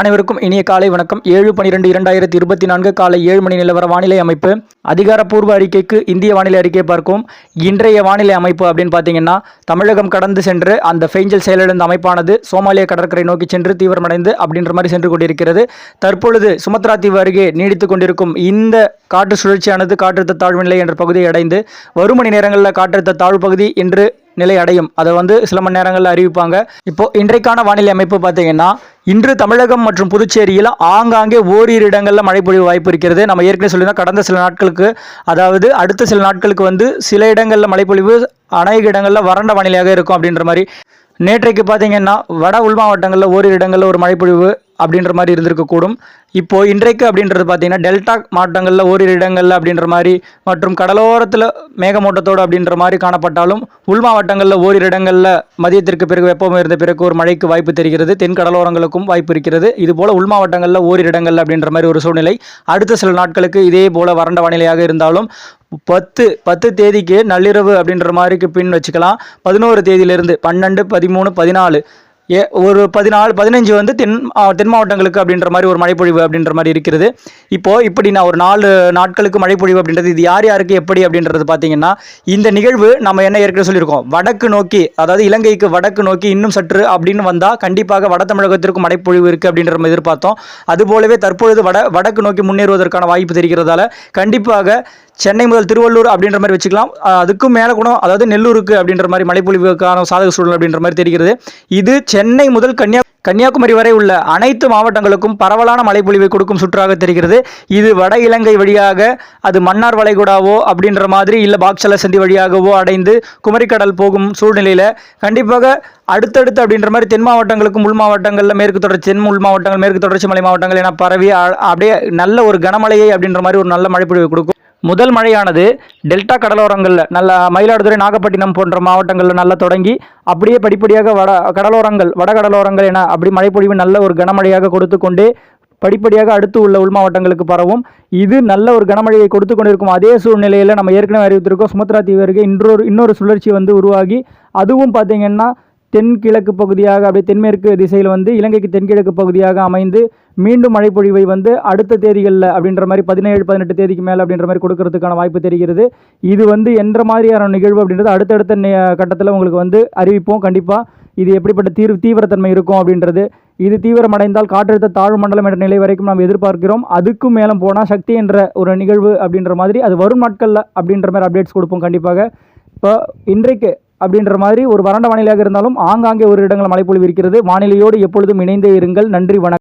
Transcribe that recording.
அனைவருக்கும் இனிய காலை வணக்கம். ஏழு பனிரெண்டு இரண்டாயிரத்தி இருபத்தி நான்கு காலை ஏழு மணி நிலவர வானிலை அமைப்பு. அதிகாரப்பூர்வ அறிக்கைக்கு இந்திய வானிலை அறிக்கை பார்க்கும். இன்றைய வானிலை அமைப்பு அப்படின்னு பார்த்தீங்கன்னா தமிழகம் கடந்து சென்று அந்த ஃபெய்ஞ்சல் செயலிழந்த அமைப்பானது சோமாலிய கடற்கரை நோக்கி சென்று தீவிரமடைந்து அப்படின்ற மாதிரி சென்று கொண்டிருக்கிறது. தற்பொழுது சுமத்ரா தீவு அருகே நீடித்து கொண்டிருக்கும் இந்த காற்று சுழற்சியானது காற்றழுத்த தாழ்வு நிலை என்ற பகுதியை அடைந்து வரும் மணி நேரங்களில் காற்றழுத்த தாழ்வு பகுதி என்று நிலை அடையும் அதை வந்து சில மணி நேரங்களில் அறிவிப்பாங்க. இப்போ இன்றைக்கான வானிலை அமைப்பு பார்த்தீங்கன்னா இன்று தமிழகம் மற்றும் புதுச்சேரியில் ஆங்காங்கே ஓரிரு இடங்களில் மழை பொழிவு வாய்ப்பு இருக்கிறது. நம்ம ஏற்கனவே சொல்லியிருந்தோம் கடந்த சில நாட்களுக்கு அதாவது அடுத்த சில நாட்களுக்கு வந்து சில இடங்களில் மழைப்பொழிவு அநேக இடங்களில் வறண்ட வானிலையாக இருக்கும் அப்படின்ற மாதிரி. நேற்றைக்கு பார்த்தீங்கன்னா வட உள் மாவட்டங்களில் ஓரிரு இடங்களில் ஒரு மழைப்பொழிவு அப்படின்ற மாதிரி இருந்திருக்கக்கூடும். இப்போ இன்றைக்கு அப்படின்றது பார்த்தீங்கன்னா டெல்டா மாவட்டங்களில் ஓரிரு இடங்களில் அப்படின்ற மாதிரி மற்றும் கடலோரத்தில் மேகமூட்டத்தோடு அப்படின்ற மாதிரி காணப்பட்டாலும் உள் மாவட்டங்களில் ஓரிரு இடங்களில் மதியத்திற்கு பிறகு வெப்பம் இருந்த பிறகு ஒரு மழைக்கு வாய்ப்பு தெரிகிறது. தென் கடலோரங்களுக்கும் வாய்ப்பு இருக்கிறது. இதுபோல் உள் மாவட்டங்களில் ஓரிரு இடங்களில் அப்படின்ற மாதிரி ஒரு சூழ்நிலை. அடுத்த சில நாட்களுக்கு இதே போல் வறண்ட வானிலையாக இருந்தாலும் பத்து பத்து தேதிக்கு நள்ளிரவு அப்படின்ற மாதிரிக்கு பின் வச்சுக்கலாம். பதினோரு தேதியிலிருந்து பன்னெண்டு பதிமூணு பதினாலு ஏ ஒரு பதினாலு பதினஞ்சு வந்து தென் தென் மாவட்டங்களுக்கு அப்படின்ற மாதிரி ஒரு மழைப்பொழிவு அப்படின்ற மாதிரி இருக்கிறது. இப்போது இப்படி நான் ஒரு நாலு நாட்களுக்கு மழைப்பொழிவு அப்படின்றது இது யார் யாருக்கு எப்படி அப்படின்றது பார்த்தீங்கன்னா இந்த நிகழ்வு நம்ம என்ன ஏற்கனவே சொல்லியிருக்கோம். வடக்கு நோக்கி அதாவது இலங்கைக்கு வடக்கு நோக்கி இன்னும் சற்று அப்படின்னு வந்தால் கண்டிப்பாக வட தமிழகத்திற்கும் மழைப்பொழிவு இருக்குது அப்படின்ற மாதிரி எதிர்பார்த்தோம். அதுபோலவே தற்பொழுது வட வடக்கு நோக்கி முன்னேறுவதற்கான வாய்ப்பு தெரிகிறதால கண்டிப்பாக சென்னை முதல் திருவள்ளூர் அப்படின்ற மாதிரி வச்சுக்கலாம். அதுக்கும் மேலே கூட அதாவது நெல்லூருக்கு அப்படின்ற மாதிரி மழைப்பொழிவுக்கான சாதக சூழல் அப்படின்ற மாதிரி தெரிகிறது. இது சென்னை முதல் கன்னியா கன்னியாகுமரி வரை உள்ள அனைத்து மாவட்டங்களுக்கும் பரவலான மழைப்பொழிவை கொடுக்கும் சுற்றாக தெரிகிறது. இது வட இலங்கை வழியாக அது மன்னார் வளைகுடாவோ அப்படின்ற மாதிரி இல்லை பாக்சல சந்தி வழியாகவோ அடைந்து குமரிக்கடல் போகும் சூழ்நிலையில் கண்டிப்பாக அடுத்தடுத்து அப்படின்ற மாதிரி தென் மாவட்டங்களுக்கும் உள் மாவட்டங்களில் மேற்கு தொடர்ச்சி தென் உள் மாவட்டங்கள் மேற்கு தொடர்ச்சி மலை மாவட்டங்கள் என பரவி அப்படியே நல்ல ஒரு கனமழையை அப்படின்ற மாதிரி ஒரு நல்ல மழைப்பொழிவை கொடுக்கும். முதல் மழையானது டெல்டா கடலோரங்களில் நல்ல மயிலாடுதுறை நாகப்பட்டினம் போன்ற மாவட்டங்களில் நல்லா தொடங்கி அப்படியே படிப்படியாக வட கடலோரங்கள் வட கடலோரங்கள் என அப்படி மழைப்பொழிவு நல்ல ஒரு கனமழையாக கொடுத்து கொண்டே படிப்படியாக அடுத்து உள்ள உள் மாவட்டங்களுக்கு பரவும். இது நல்ல ஒரு கனமழையை கொடுத்து கொண்டிருக்கும் அதே சூழ்நிலையில் நம்ம ஏற்கனவே அறிவித்திருக்கோம் சுமத்ரா தீவு இன்னொரு இன்னொரு சுழற்சி வந்து உருவாகி அதுவும் பார்த்தீங்கன்னா தென்கிழக்கு பகுதியாக அப்படியே தென்மேற்கு திசையில் வந்து இலங்கைக்கு தென்கிழக்கு பகுதியாக அமைந்து மீண்டும் மழைப்பொழிவை வந்து அடுத்த தேதிகளில் அப்படின்ற மாதிரி பதினேழு பதினெட்டு தேதிக்கு மேலே அப்படின்ற மாதிரி கொடுக்கறதுக்கான வாய்ப்பு தெரிகிறது. இது வந்து என்ற மாதிரியான நிகழ்வு அப்படின்றது அடுத்தடுத்த கட்டத்தில் உங்களுக்கு வந்து அறிவிப்போம். கண்டிப்பாக இது எப்படிப்பட்ட தீர் தீவிரத்தன்மை இருக்கும் அப்படின்றது. இது தீவிரமடைந்தால் காற்றழுத்த தாழ்வு மண்டலம் என்ற நிலை வரைக்கும் நாம் எதிர்பார்க்கிறோம். அதுக்கும் மேலே போனால் சக்தி என்ற ஒரு நிகழ்வு அப்படின்ற மாதிரி அது வரும் நாட்களில் அப்படின்ற மாதிரி அப்டேட்ஸ் கொடுப்போம் கண்டிப்பாக. இப்போ இன்றைக்கு அப்படின்ற மாதிரி ஒரு வறண்ட வானிலையாக இருந்தாலும் ஆங்காங்கே ஒரு இடங்களில் மழைப்பொழிவு இருக்கிறது. வானிலையோடு எப்பொழுதும் இணைந்தே இருங்கள். நன்றி வணக்கம்.